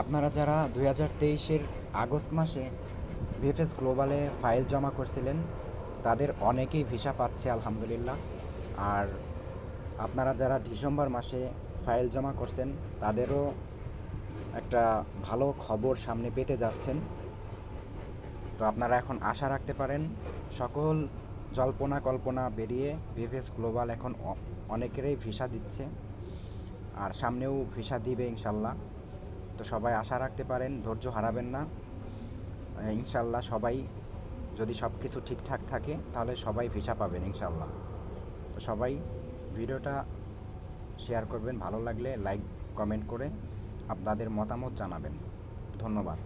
আপনারা যারা দুই হাজার তেইশের আগস্ট মাসে ভিএফএস গ্লোবালে ফাইল জমা করছিলেন, তাদের অনেকেই ভিসা পাচ্ছে, আলহামদুলিল্লাহ। আর আপনারা যারা ডিসেম্বর মাসে ফাইল জমা করছেন, তাদেরও একটা ভালো খবর সামনে পেতে যাচ্ছেন। তো আপনারা এখন আশা রাখতে পারেন, সকল জল্পনা কল্পনা বেরিয়ে ভিএফএস গ্লোবাল এখন অনেকেরই ভিসা দিচ্ছে। আর সামনেও ভিসা দিবে ইনশাল্লাহ। তো সবাই আশা রাখতে পারেন, ধৈর্য হারাবেন না। ইনশাল্লাহ সবাই যদি সব কিছু ঠিকঠাক থাকে, তাহলে সবাই ভিসা পাবেন ইনশাল্লাহ। তো সবাই ভিডিওটা শেয়ার করবেন, ভালো লাগলে লাইক, কমেন্ট করে আপনাদের মতামত জানাবেন। ধন্যবাদ।